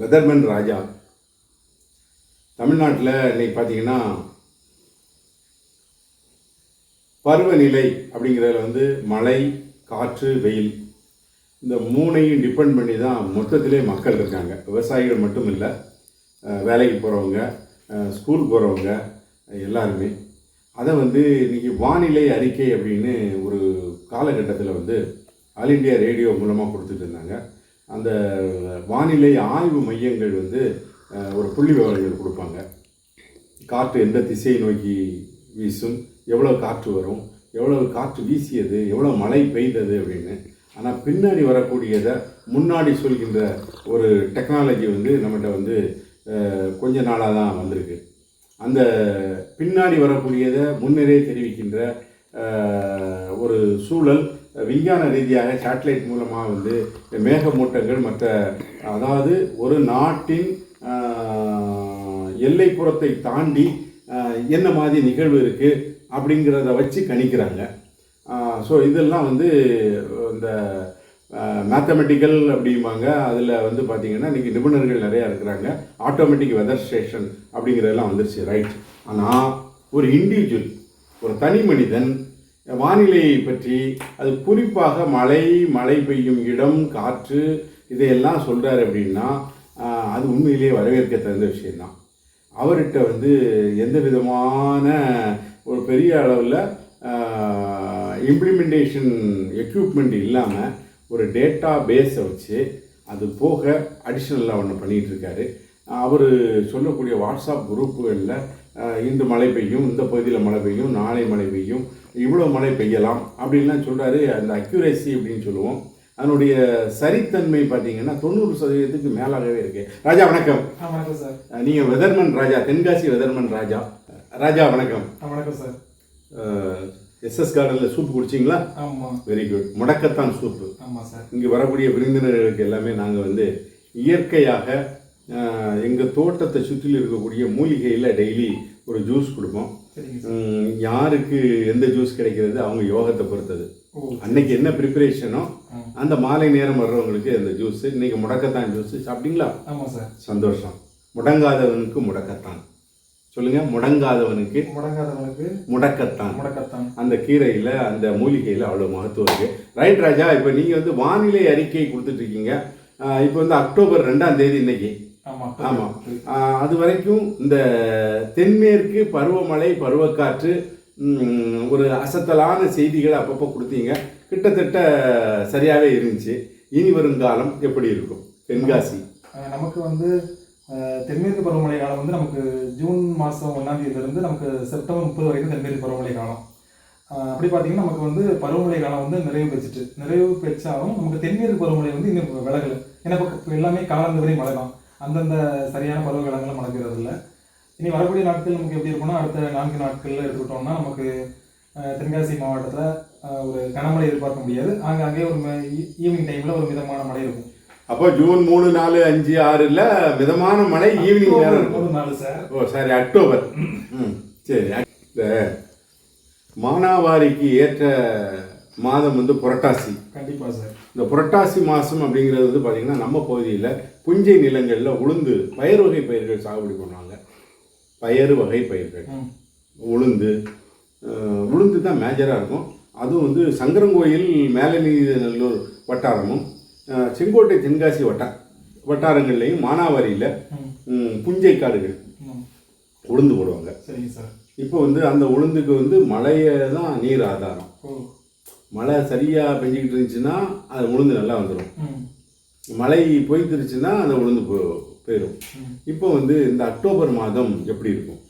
Weatherman ராஜா. தமிழ்நாட்டில் இன்னைக்கு பார்த்தீங்கன்னா பருவநிலை அப்படிங்கிறதுல வந்து மழை காற்று வெயில் இந்த மூணையும் டிபெண்ட் பண்ணி தான் மொத்தத்திலே மக்கள் இருக்காங்க. விவசாயிகள் மட்டும் இல்லை வேலைக்கு போகிறவங்க ஸ்கூல் போகிறவங்க எல்லாருமே. அதை வந்து இன்றைக்கி வானிலை அறிக்கை அப்படின்னு ஒரு காலகட்டத்தில் வந்து ஆல் இண்டியா ரேடியோ மூலமாக கொடுத்துட்டு இருந்தாங்க. அந்த வானிலை ஆய்வு மையங்கள் வந்து ஒரு புள்ளி விவரங்கள் கொடுப்பாங்க. காற்று எந்த திசையை நோக்கி வீசும் எவ்வளோ காற்று வரும் எவ்வளோ காற்று வீசியது எவ்வளோ மழை பெய்தது அப்படின்னு. ஆனால் பின்னாடி வரக்கூடியதை முன்னாடி சொல்கின்ற ஒரு டெக்னாலஜி வந்து நம்மகிட்ட வந்து கொஞ்ச நாளாக தான் வந்திருக்கு. அந்த பின்னாடி வரக்கூடியதை முன்னரே தெரிவிக்கின்ற ஒரு சூழல் விஞ்ஞான ரீதியாக சேட்டலைட் மூலமாக வந்து மேகமூட்டங்கள் மற்ற அதாவது ஒரு நாட்டின் எல்லைப்புறத்தை தாண்டி என்ன மாதிரி நிகழ்வு இருக்குது அப்படிங்கிறத வச்சு கணிக்கிறாங்க. ஸோ இதெல்லாம் வந்து இந்த மேத்தமெட்டிக்கல் அப்படிம்பாங்க. அதில் வந்து பார்த்தீங்கன்னா இன்றைக்கி நிபுணர்கள் நிறையா இருக்கிறாங்க. ஆட்டோமேட்டிக் வெதர் ஸ்டேஷன் அப்படிங்கிறதெல்லாம் வந்துருச்சு ரைட் ஆனால் ஒரு இண்டிவிஜுவல் ஒரு தனி மனிதன் வானிலையை பற்றி அது குறிப்பாக மழை மழை பெய்யும் இடம் காற்று இதையெல்லாம் சொல்கிறார் அப்படின்னா அது உண்மையிலேயே வரவேற்க தகுந்த விஷயந்தான் அவர்கிட்ட வந்து எந்த விதமான ஒரு பெரிய அளவில் இம்ப்ளிமெண்டேஷன் எக்யூப்மெண்ட் இல்லாமல் ஒரு டேட்டா பேஸை வச்சு அது போக அடிஷ்னலாக ஒன்று பண்ணிகிட்ருக்காரு. அவர் சொல்லக்கூடிய வாட்ஸ்அப் குரூப்புகளில் இந்த மழை பெய்யும் இந்த பகுதியில் மழை பெய்யும் நாளை மழை பெய்யும் இவ்வளோ மழை பெய்யலாம் அப்படின்லாம் சொல்கிறாரு அந்த அக்யூரேசி அப்படின்னு சொல்லுவோம். அதனுடைய சரித்தன்மை பார்த்தீங்கன்னா தொண்ணூறு சதவீதத்துக்கு மேலாகவே இருக்கு. ராஜா வணக்கம். வணக்கம் சார். நீங்கள் வெதர்மன் ராஜா தென்காசி வெதர்மன் ராஜா. ராஜா வணக்கம். வணக்கம் சார். எஸ்எஸ் கார்டனில் சூப் குடிச்சிங்களா? ஆமாம் வெரி குட் முடக்கத்தான் சூப்பு ஆமாம் சார். இங்கே வரக்கூடிய விருந்தினர்களுக்கு எல்லாமே நாங்கள் வந்து இயற்கையாக எங்கள் தோட்டத்தை சுற்றிலும் இருக்கக்கூடிய மூலிகையில் டெய்லி ஒரு ஜூஸ் கொடுப்போம். யாருக்கு எந்த ஜூஸ் கிடைக்கிறது அவங்க யோகத்தை பொறுத்தது. அன்னைக்கு என்ன ப்ரிப்பரேஷனோ. அந்த மாலை நேரம் வர்றவங்களுக்கு அந்த ஜூஸ் இன்னைக்கு முடக்கத்தான் ஜூஸ் சாப்பிட்டீங்களா? ஆமாம் சார். சந்தோஷம். முடங்காதவனுக்கு முடக்கத்தான். சொல்லுங்க முடங்காதவனுக்கு முடங்காதவனுக்கு முடக்கத்தான். முடக்கத்தான். அந்த கீரையில் அந்த மூலிகையில் அவ்வளோ மகத்துவம் இருக்கு. ரைட் ராஜா இப்போ நீங்கள் வந்து வானிலை அறிக்கை கொடுத்துட்டு இருக்கீங்க. ஆஹ் இப்போ வந்து அக்டோபர் ரெண்டாம் தேதி இன்னைக்கு. ஆமாம் அது வரைக்கும் இந்த தென்மேற்கு பருவமழை பருவக்காற்று ஒரு அசத்தலான செய்திகளை அப்பப்போ கொடுத்தீங்க. கிட்டத்தட்ட சரியாகவே இருந்துச்சு. இனி வருங்காலம் எப்படி இருக்கும்? தென்காசி. நமக்கு வந்து தென்மேற்கு பருவமழை காலம் வந்து நமக்கு ஜூன் மாதம் ஒன்றாம் தேதியிலிருந்து நமக்கு செப்டம்பர் முப்பது வரைக்கும் தென்மேற்கு பருவமழை காலம். அப்படி பார்த்தீங்கன்னா நமக்கு வந்து பருவமழை காலம் வந்து நிறைவு பெற்றுட்டு நிறைவு பெற்றாலும் நமக்கு தென்மேற்கு பருவமழை வந்து இன்னும் விலகலை. ஏன்னா இப்போ எல்லாமே காலந்தவரை மழை தான். அந்தந்த சரியான பருவ காலங்களில் பெய்யறது இல்லை இனி வரக்கூடிய நாட்கள் நமக்கு எப்படி இருக்கும்னா அடுத்த நான்கு நாட்களில் எடுத்துக்கிட்டோம்னா நமக்கு தென்காசி மாவட்டத்தில் ஒரு கனமழை எதிர்பார்க்க முடியாது. ஆங்காங்கே ஒரு ஈவினிங் டைமில் ஒரு மிதமான மழை இருக்கும். அப்போ ஜூன் மூணு நாலு அஞ்சு ஆறுல மிதமான மழை ஈவினிங் நேரம் இருக்கும். நாள் சார். ஓ சாரி அக்டோபர். ம் சரி இந்த மானாவாரிக்கு ஏற்ற மாதம் வந்து புரட்டாசி. கண்டிப்பாக சார். இந்த புரட்டாசி மாதம் அப்படிங்கிறது வந்து பார்த்திங்கன்னா நம்ம பகுதியில் புஞ்சை நிலங்களில் உளுந்து பயிர் வகை பயிர்கள் சாகுபடி பண்ணுவாங்க. பயறு வகை பயிர்கள். உளுந்து உளுந்து தான் மேஜராக இருக்கும். அதுவும் வந்து சங்கரங்கோயில் மேலநீதிநல்லூர் வட்டாரமும் செங்கோட்டை தென்காசி வட்டா வட்டாரங்கள்லையும் மானாவாரியில் புஞ்சை காடுகள் உளுந்து போடுவாங்க. சரிங்க சார். இப்போ வந்து அந்த உளுந்துக்கு வந்து மழையை தான் நீர் ஆதாரம். மழை சரியாக பெஞ்சிக்கிட்டு இருந்துச்சுன்னா அது உளுந்து நல்லா வந்துடும் மழை பொய்த்துருச்சுன்னா அந்த உளுந்து போ போயிடும். இப்போ வந்து இந்த அக்டோபர் மாதம் எப்படி இருக்கும்?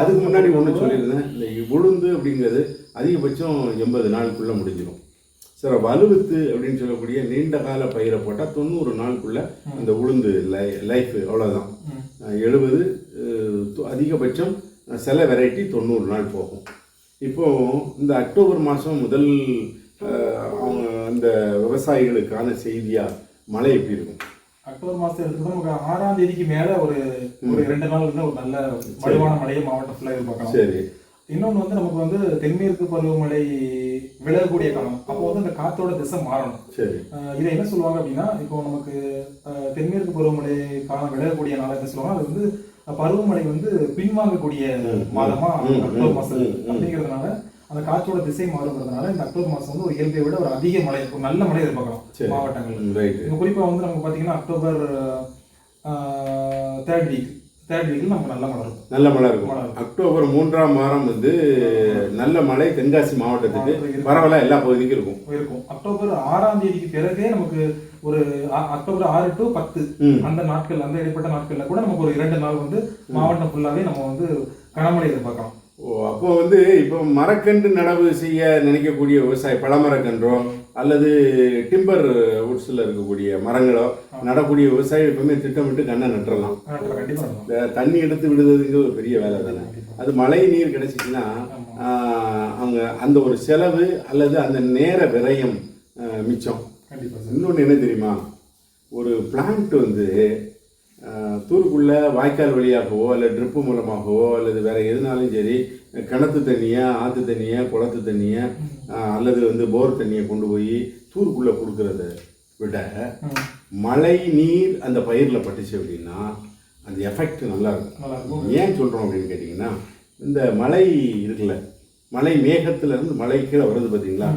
அதுக்கு முன்னாடி ஒன்று சொல்லியிருந்தேன். இந்த உளுந்து அப்படிங்கிறது அதிகபட்சம் எண்பது நாளுக்குள்ளே முடிஞ்சிடும் சார் வலுவித்து அப்படின்னு சொல்லக்கூடிய நீண்ட கால பயிரை போட்டால் தொண்ணூறு நாளுக்குள்ளே அந்த உளுந்து லை லைஃப் அவ்வளோதான் எழுபது அதிகபட்சம் சில வெரைட்டி தொண்ணூறு நாள் போகும். இப்போ இந்த அக்டோபர் மாதம் முதல் அவங்க அந்த விவசாயிகளுக்கான செய்தியாக மழை எப்படி இருக்கும்? அக்டோபர் மாதம் எடுத்துக்கிட்டா நமக்கு ஆறாம் தேதிக்கு மேலே ஒரு ஒரு ரெண்டு நாள் இருந்தால் ஒரு நல்ல வலுவான மழையை மாவட்டம் ஃபுல்லாக எதிர்பார்க்கலாம். சரி. இன்னொன்று வந்து நமக்கு வந்து தென்மேற்கு பருவமழை விலகக்கூடிய காலம். அப்போ வந்து அந்த காத்தோட திசை மாறணும். சரி. இதை என்ன சொல்லுவாங்க அப்படின்னா இப்போ நமக்கு தென்மேற்கு பருவமழை காலம் விலகக்கூடிய நாளை என்ன சொல்லுவாங்க. அது வந்து பருவமழை வந்து பின்வாங்கக்கூடிய மாதமா அக்டோபர் மாசம். அப்படிங்கிறதுனால அந்த காற்றோட திசை மாறுங்கிறதுனால இந்த அக்டோபர் மாசம் வந்து ஒரு இயல்பை விட ஒரு அதிக மழை ஒரு நல்ல மழை எதிர்பார்க்கலாம். மாவட்டங்கள் குறிப்பா வந்து நமக்கு பாத்தீங்கன்னா அக்டோபர் தேர்ட் வீக் தேர்ட் நமக்கு நல்ல மழை இருக்கும் நல்ல மழை இருக்கும். அக்டோபர் மூன்றாம் வாரம் வந்து நல்ல மழை தென்காசி மாவட்டத்துக்கு. பரவாயில்ல எல்லா பகுதிக்கும் இருக்கும் இருக்கும் அக்டோபர் ஆறாம் தேதிக்கு பிறகே நமக்கு ஒரு அக்டோபர் ஆறு டு பத்து. அந்த நாட்கள் அந்த இடைப்பட்ட நாட்கள்ல கூட நமக்கு ஒரு இரண்டு நாள் வந்து மாவட்டம் ஃபுல்லாவே நம்ம வந்து கனமழை எதிர்பார்க்கலாம் ஓ அப்போ வந்து இப்போ மரக்கன்று நடவு செய்ய நினைக்கக்கூடிய விவசாயி பழமரக்கன்றோ அல்லது டிம்பர் உட்ஸில் இருக்கக்கூடிய மரங்களோ நடக்கூடிய விவசாயி எப்பவுமே திட்டமிட்டு கண்ணை நட்டுறலாம். தண்ணி எடுத்து விடுறதுங்கிறது ஒரு பெரிய வேலை தானே. அது மழை நீர் கிடைச்சிச்சுன்னா அவங்க அந்த ஒரு செலவு அல்லது அந்த நேர விரயம் மிச்சம். இன்னொன்று என்ன தெரியுமா? ஒரு பிளான்ட் வந்து தூருக்குள்ள வாய்க்கால் வழியாகவோ அல்லது ட்ரிப்பு மூலமாகவோ அல்லது வேற எதுனாலும் சரி கிணத்து தண்ணியை ஆற்று தண்ணியை குளத்து தண்ணியை அல்லது வந்து போர் தண்ணியை கொண்டு போய் தூருக்குள்ளே கொடுக்கறத விட. மழை நீர் அந்த பயிரில் பட்டுச்சு அப்படின்னா அந்த எஃபெக்ட் நல்லா இருக்கும். நல்லா இருக்கும். ஏன் சொல்கிறோம் அப்படின்னு கேட்டிங்கன்னா இந்த மழை இருக்குல்ல மழை மேகத்துல இருந்து மழை கீழே வருது பார்த்தீங்களா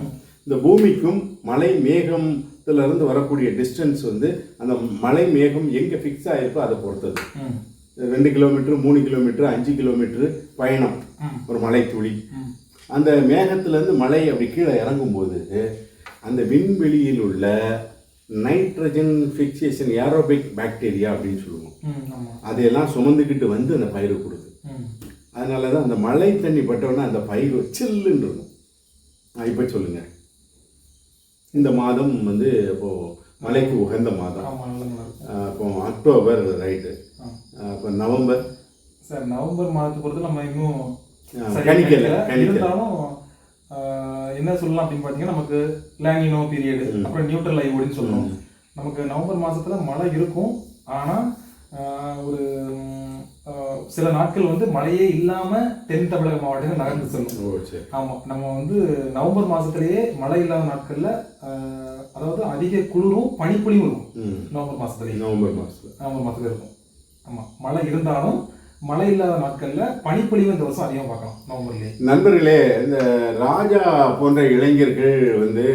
இந்த பூமிக்கும் மழை மேகத்துல இருந்து வரக்கூடிய டிஸ்டன்ஸ் வந்து அந்த மழை மேகம் எங்கே ஃபிக்ஸ் ஆயிருக்கோ அதை பொறுத்தது. ரெண்டு கிலோமீட்டர் மூணு கிலோமீட்டர் அஞ்சு கிலோமீட்டர் பயணம். ஒரு மலை துளி. அந்த மேகத்திலேருந்து மழை அப்படி கீழே இறங்கும்போது அந்த விண்வெளியில் உள்ள நைட்ரஜன் ஃபிக்சேஷன் ஏரோபிக் பாக்டீரியா அப்படின்னு சொல்லுவோம் அதையெல்லாம் சுமந்துக்கிட்டு வந்து அந்த பயிரை கொடுக்குது. அதனால தான் அந்த மழை தண்ணி பட்டோன்னா அந்த பயிர் சில்லுன்னு இருக்கும் இப்போ சொல்லுங்க இந்த மாதம் வந்து இப்போ மழைக்கு உகந்த மாதம். இப்போ அக்டோபர் ரைட்டு. இப்போ நவம்பர். சார் நவம்பர் மாதத்தை பொறுத்து நம்ம இன்னும் கணிக்கல. இருந்தாலும் என்ன சொல்லலாம் அப்படின்னு பார்த்தீங்கன்னா நமக்கு லேனினோ பீரியடு அப்புறம் நியூட்ரல் ஐவோடுன்னு சொல்லுவோம் நமக்கு நவம்பர் மாசத்துல மழை இருக்கும். ஆனா ஆஹ், ஒரு சில நாட்கள் வந்து மழையே இல்லாம தென் தமிழக மாவட்டங்கள் நகர்ந்து செல்லும். ஆமா நம்ம வந்து நவம்பர் மாசத்திலேயே மழை இல்லாத நாட்கள்ல அதாவது அதிக குளிரும் பனிப்பொழிவும் இருக்கும். நவம்பர் மாசத்துலயே. நவம்பர் மாதத்தில் நவம்பர் மாசத்துல இருக்கும். ஆமா மழை இருந்தாலும் மழை இல்லாத நாட்கள்ல பனிப்பொழிவு இந்த வருஷம் அதிகம் பார்க்கலாம் நவம்பர்லயே. நண்பர்களே இந்த ராஜா போன்ற இளைஞர்கள் வந்து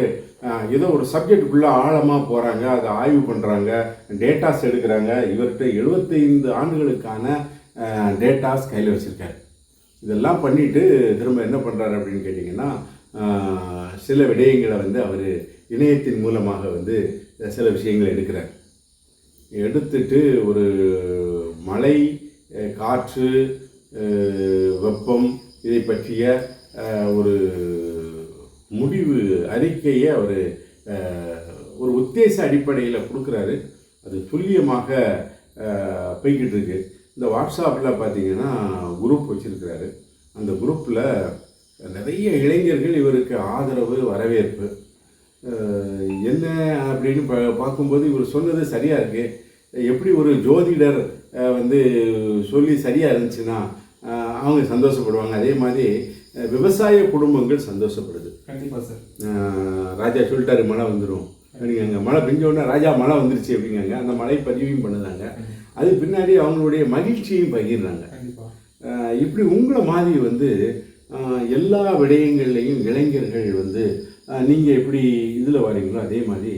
ஏதோ ஒரு சப்ஜெக்டுக்குள்ளே ஆழமாக போகிறாங்க அதை ஆய்வு பண்ணுறாங்க டேட்டாஸ் எடுக்கிறாங்க. இவர்கிட்ட 75 ஆண்டுகளுக்கான டேட்டாஸ் கையில் வச்சுருக்காரு. இதெல்லாம் பண்ணிவிட்டு திரும்ப என்ன பண்ணுறாரு அப்படின்னு கேட்டிங்கன்னா சில விடயங்களை வந்து அவர் இணையத்தின் மூலமாக வந்து சில விஷயங்களை எடுக்கிறார். எடுத்துட்டு ஒரு மழை காற்று வெப்பம் இதை பற்றிய ஒரு முடிவு அறிக்கையை அவர் ஒரு உத்தேச அடிப்படையில் கொடுக்குறாரு. அது துல்லியமாக போய்கிட்டு இருக்கு. இந்த வாட்ஸ்அப்பில் பார்த்தீங்கன்னா குரூப் வச்சுருக்கிறாரு. அந்த குரூப்பில் நிறைய இளைஞர்கள் இவருக்கு ஆதரவு வரவேற்பு. என்ன அப்படின்னு பா பார்க்கும்போது இவர் சொன்னது சரியாக இருக்கு. எப்படி ஒரு ஜோதிடர் வந்து சொல்லி சரியாக இருந்துச்சுன்னா அவங்க சந்தோஷப்படுவாங்க. அதே மாதிரி விவசாய குடும்பங்கள் சந்தோஷப்படுது. கண்டிப்பா சார். ராஜா சொல்லிட்டாரு மழை வந்துடும் அப்படிங்காங்க மழை பெஞ்ச உடனே ராஜா மழை வந்துருச்சு அப்படிங்காங்க அந்த மழை பதிவையும் பண்ணுதாங்க. அது பின்னாடி அவங்களுடைய மகிழ்ச்சியையும் பகிர்றாங்க. இப்படி உங்களை மாதிரி வந்து எல்லா விடயங்கள்லையும் இளைஞர்கள் வந்து நீங்கள் எப்படி இதில் வரீங்களோ அதே மாதிரி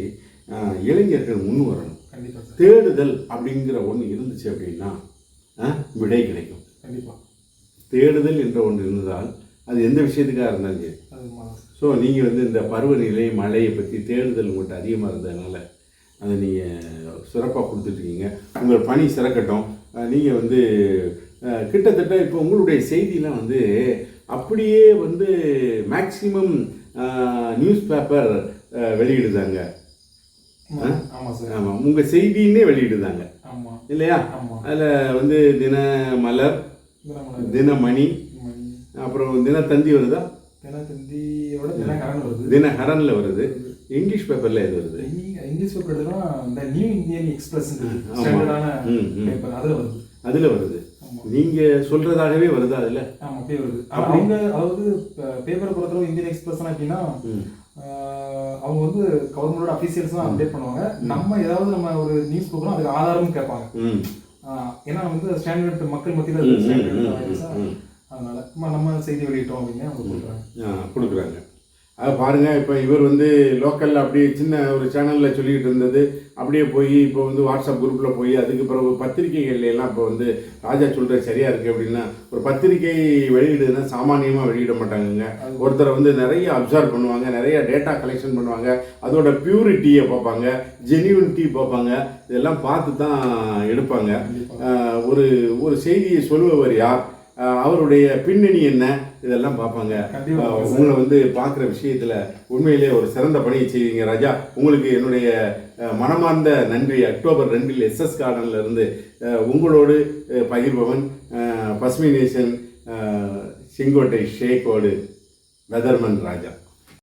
இளைஞர்கள் முன் வரணும். தேடுதல் அப்படிங்கிற ஒன்று இருந்துச்சு அப்படின்னா விடை கிடைக்கும். கண்டிப்பா. தேடுதல் என்ற ஒன்று இருந்தால் அது எந்த விஷயத்துக்காக இருந்தாலும் சரி. ஸோ நீங்கள் வந்து இந்த பருவநிலை மழையை பற்றி தேடுதல் உங்கள்கிட்ட அதிகமாக இருந்ததுனால அதை நீங்கள் சிறப்பாக கொடுத்துட்ருக்கீங்க. உங்கள் பணி சிறக்கட்டும். நீங்கள் வந்து கிட்டத்தட்ட இப்போ உங்களுடைய செய்திலாம் வந்து அப்படியே வந்து மேக்சிமம் நியூஸ் பேப்பர் வெளியிடுதாங்க. ஆமா ஆமா சார். ஆமாம் உங்கள் செய்தின்னே வெளியிடுதாங்க. ஆமா. இல்லையா? அதில் வந்து தினமலர் தினமலர். தினமணி மணி அப்புறம் தினத்தந்தி வருதா? தினத்தந்தியோட தினகரன் வருது. தினகரனில் வருது. இங்கிலீஷ் பேப்பரில் எது வருது? இங்கிலீஷ் எடுத்தோம்னா இந்த நியூ இந்தியன் எக்ஸ்பிரஸ். ஸ்டாண்டர்டான. பேப்பர் அதுல வருது. அதில் வருது. ஆமா. நீங்கள் சொல்கிறதாகவே வருதா அதில்? ஆமா அப்படியே வருது. அவங்க அதாவது பேப்பர் பொறுத்தளவு இந்தியன் எக்ஸ்பிரஸ் ஆஹ் அவங்க வந்து கவர்மெண்டோட அஃபீஷியல்ஸ் தான் அப்டேட் பண்ணுவாங்க. நம்ம ஏதாவது நம்ம ஒரு நியூஸ் கொடுக்குறோம் அதுக்கு ஆதாரமும் கேட்பாங்க. ஏன்னா வந்து ஸ்டாண்டர்ட் மக்கள் மத்தியில். அதனால நம்ம செய்தி வெளியிட்டோம் அப்படின்னு அவங்க கொடுக்குறாங்க கொடுக்குறாங்க. அது பாருங்க இப்போ இவர் வந்து லோக்கலில் அப்படியே சின்ன ஒரு சேனலில் சொல்லிக்கிட்டு இருந்தது. அப்படியே போய் இப்போ வந்து வாட்ஸ்அப் குரூப்பில் போய் அதுக்கு பிறகு பத்திரிகைகள்ல எல்லாம் இப்போ வந்து ராஜா சொல்கிற சரியா இருக்கு அப்படின்னா ஒரு பத்திரிகை வெளியிடுதுன்னா சாமானியமாக வெளியிட மாட்டாங்கங்க. ஒருத்தரை வந்து நிறைய அப்சர்வ் பண்ணுவாங்க நிறைய டேட்டா கலெக்ஷன் பண்ணுவாங்க. அதோட பியூரிட்டியை பார்ப்பாங்க ஜென்யூனிட்டி பார்ப்பாங்க. இதெல்லாம் பார்த்து தான் எடுப்பாங்க ஒரு ஒரு செய்தியை சொல்லுபவர் யார்? அவருடைய பின்னணி என்ன? இதெல்லாம் பார்ப்பாங்க. உங்களை வந்து பார்க்குற விஷயத்தில் உண்மையிலே ஒரு சிறந்த பணியை செய்வீங்க ராஜா. உங்களுக்கு என்னுடைய மனமார்ந்த நன்றி. அக்டோபர் ரெண்டில் எஸ்எஸ் கார்டன்ல இருந்து உங்களோடு பகிர்பவன் பசுமை நேசன் செங்கோட்டை ஷேக்கோடு வெதர்மன் ராஜா.